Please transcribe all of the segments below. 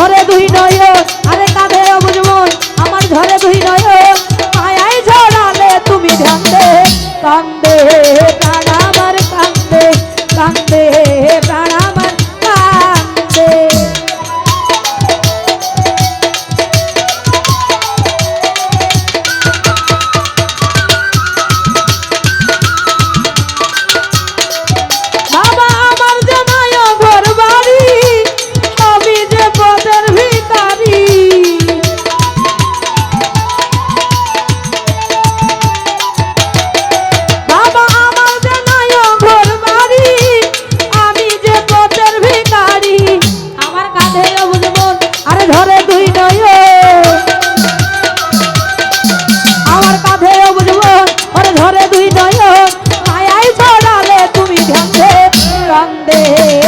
ধরে দুই নয়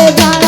llegar.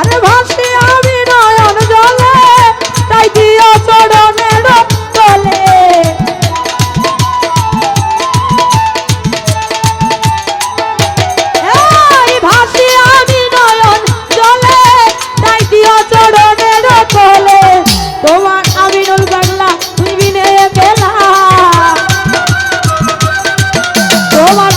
আরে ভাসি আমি নয়ন জলে, তাই দিও চরণের তলে ভাসি আমি নয়ন জলে, তাই দিও চরণের তলে তোমার আমিনুল বাংলা তুমি বিনে গেলা তোমার